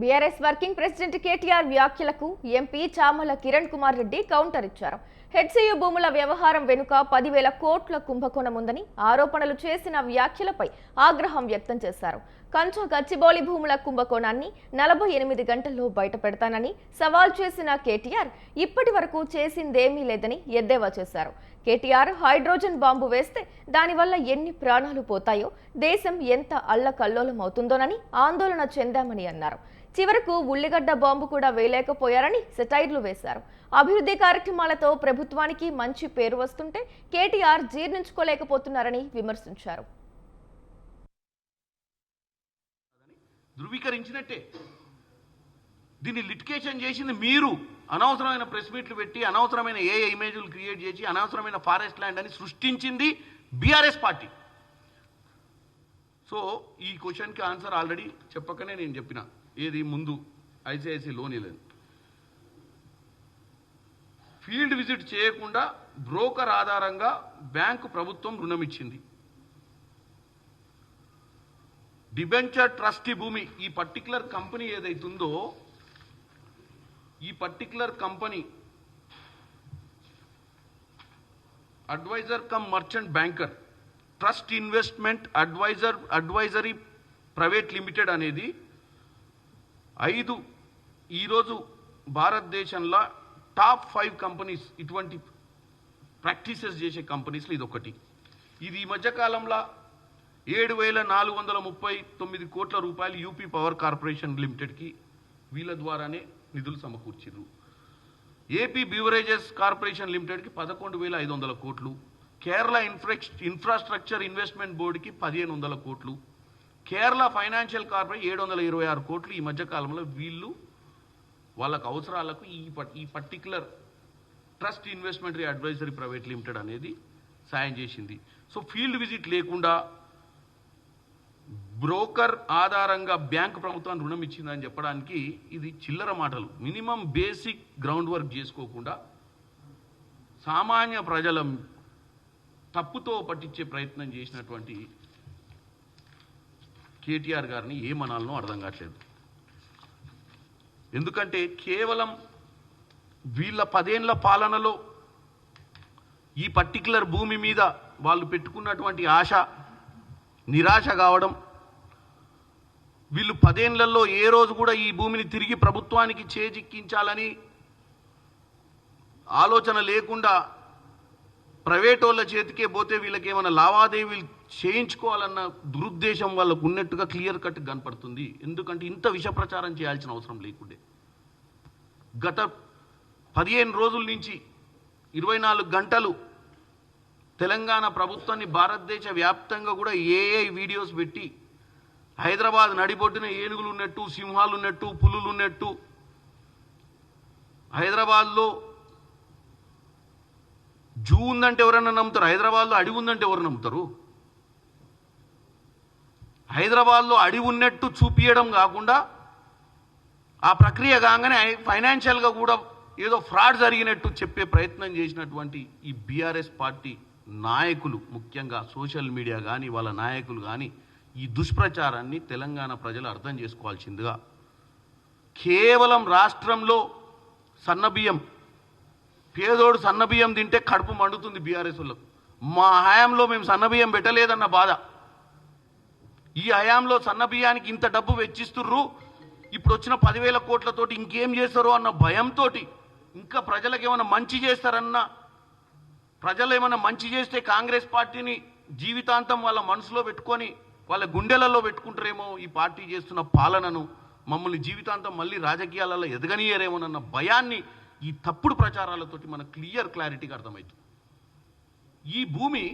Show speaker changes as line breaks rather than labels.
BRS working president KTR వ్యాఖ్యలకు MP Chamala Kiran Kumar Reddy counter ఇచ్చారు. HCU భూముల వ్యవహారం వెనుక పదివేల కోట్ల కుంభకోణం ఉందని ఆరోపణలు చేసిన వ్యాఖ్యలపై ఆగ్రహం వ్యక్తం చేశారు. కంచ గచ్చిబౌలి భూముల కుంభకోణాన్ని నలభై ఎనిమిది గంటల్లో బయట పెడతానని సవాల్ చేసిన కేటీఆర్ ఇప్పటి వరకు చేసిందేమీ లేదని ఎద్దేవా చేశారు. కేటీఆర్ హైడ్రోజన్ బాంబు వేస్తే దానివల్ల ఎన్ని ప్రాణాలు పోతాయో దేశం ఎంత అల్లకల్లోలం అవుతుందోనని ఆందోళన చెందామని అన్నారు. చివరకు ఉల్లిగడ్డ బాంబు కూడా వేయలేకపోయారని సెటైర్లు వేశారు. అభివృద్ధి కార్యక్రమాలతో ప్రభుత్వానికి మంచి పేరు వస్తుంటే కేటీఆర్ జీర్ణించుకోలేకపోతున్నారని విమర్శించారు.
ధృవీకరించినట్టే. దీన్ని లిటికేషన్ చేసింది మీరు. అనవసరమైన ప్రెస్ మీట్లు పెట్టి అనవసరమైన ఏ ఇమేజ్లు క్రియేట్ చేసి అనవసరమైన ఫారెస్ట్ ల్యాండ్ అని సృష్టించింది బీఆర్ఎస్ పార్టీ. సో ఈ క్వశ్చన్కి ఆన్సర్ ఆల్రెడీ చెప్పకనే నేను చెప్పిన. ఏది ముందు? ఐసిఐసి లోన్ ఇవ్వలేదు ఫీల్డ్ విజిట్ చేయకుండా బ్రోకర్ ఆధారంగా బ్యాంకు ప్రభుత్వం రుణం ఇచ్చింది డిబెంచర్ ట్రస్టీ భూమి ఈ పర్టికులర్ కంపెనీ ఏదైతుందో ఈ particular company advisor cum merchant banker trust investment advisor advisory private limited అనేది ఐదు ఈరోజు భారతదేశంలో టాప్ ఫైవ్ కంపెనీస్ ఇటువంటి ప్రాక్టీసెస్ చేసే కంపెనీస్లో ఇది ఒకటి ఇది ఈ మధ్యకాలంలో ఏడు వేల నాలుగు వందల ముప్పై తొమ్మిది కోట్ల రూపాయలు యూపీ పవర్ కార్పొరేషన్ లిమిటెడ్కి వీళ్ళ ద్వారానే నిధులు సమకూర్చిర్రు. ఏపీ బ్యూవరేజెస్ కార్పొరేషన్ లిమిటెడ్కి పదకొండు వేల ఐదు వందల కోట్లు కేరళ ఇన్ఫ్రా ఇన్ఫ్రాస్ట్రక్చర్ ఇన్వెస్ట్మెంట్ బోర్డుకి పదిహేను వందల కోట్లు కేరళ ఫైనాన్షియల్ కార్పొరేషన్ ఏడు వందల ఇరవై ఆరు కోట్లు ఈ మధ్య కాలంలో వీళ్ళు వాళ్ళకు అవసరాలకు ఈ పట్- ఈ particular trust investment advisory private limited అనేది సాయం చేసింది. సో ఫీల్డ్ విజిట్ లేకుండా బ్రోకర్ ఆధారంగా బ్యాంక్ ప్రభుత్వాన్ని రుణం ఇచ్చిందని చెప్పడానికి ఇది చిల్లర మాటలు. మినిమం బేసిక్ గ్రౌండ్ వర్క్ చేసుకోకుండా సామాన్య ప్రజల తప్పుతో పట్టించే ప్రయత్నం చేసినటువంటి కేటీఆర్ గారిని ఏమనాలనో అర్థం కావట్లేదు. ఎందుకంటే కేవలం వీళ్ళ పదేళ్ళ పాలనలో ఈ పర్టికులర్ భూమి మీద వాళ్ళు పెట్టుకున్నటువంటి ఆశ నిరాశ కావడం వీళ్ళు పదేళ్ళలో ఏ రోజు కూడా ఈ భూమిని తిరిగి ప్రభుత్వానికి చేజిక్కించాలని ఆలోచన లేకుండా ప్రైవేట్ వాళ్ళ చేతికే పోతే వీళ్ళకి ఏమైనా లావాదేవీలు చేయించుకోవాలన్న దురుద్దేశం వాళ్ళకు ఉన్నట్టుగా క్లియర్ కట్ కనపడుతుంది. ఎందుకంటే ఇంత విష ప్రచారం చేయాల్సిన అవసరం లేకుండే. గత పదిహేను రోజుల నుంచి ఇరవై నాలుగు గంటలు తెలంగాణ ప్రభుత్వాన్ని భారతదేశ వ్యాప్తంగా కూడా ఏఐ వీడియోస్ పెట్టి హైదరాబాద్ నడిబొడ్డున ఏనుగులు ఉన్నట్టు సింహాలు ఉన్నట్టు పులులు ఉన్నట్టు హైదరాబాద్లో జూ ఉందంటే ఎవరన్నా నమ్ముతారు? హైదరాబాద్లో అడవి ఉందంటే ఎవరు నమ్ముతారు? హైదరాబాద్లో అడి ఉన్నట్టు చూపించడం కాకుండా ఆ ప్రక్రియ కాగానే ఫైనాన్షియల్గా కూడా ఏదో ఫ్రాడ్ జరిగినట్టు చెప్పే ప్రయత్నం చేసినటువంటి ఈ బీఆర్ఎస్ పార్టీ నాయకులు ముఖ్యంగా సోషల్ మీడియా కానీ వాళ్ళ నాయకులు కానీ ఈ దుష్ప్రచారాన్ని తెలంగాణ ప్రజలు అర్థం చేసుకోవాల్సిందిగా. కేవలం రాష్ట్రంలో సన్నబియ్యం పేదోడు సన్నబియ్యం తింటే కడుపు మండుతుంది బీఆర్ఎస్ వాళ్ళకు. మా హయాంలో మేము సన్నబియ్యం పెట్టలేదన్న బాధ. ఈ హయాంలో సన్నబియ్యానికి ఇంత డబ్బు వెచ్చిస్తుర్రు? ఇప్పుడు వచ్చిన పదివేల కోట్లతోటి ఇంకేం చేస్తారు అన్న భయంతో ఇంకా ప్రజలకు ఏమైనా మంచి చేస్తారన్న ప్రజలు ఏమైనా మంచి చేస్తే కాంగ్రెస్ పార్టీని జీవితాంతం వాళ్ళ మనసులో పెట్టుకొని వాళ్ళ గుండెలలో పెట్టుకుంటారేమో ఈ పార్టీ చేస్తున్న పాలనను మమ్మల్ని జీవితాంతం మళ్ళీ రాజకీయాలలో ఎదగనీయరేమోనన్న భయాన్ని ఈ తప్పుడు ప్రచారాలతోటి మనకు క్లియర్ క్లారిటీగా అర్థమవుతుంది. ఈ భూమి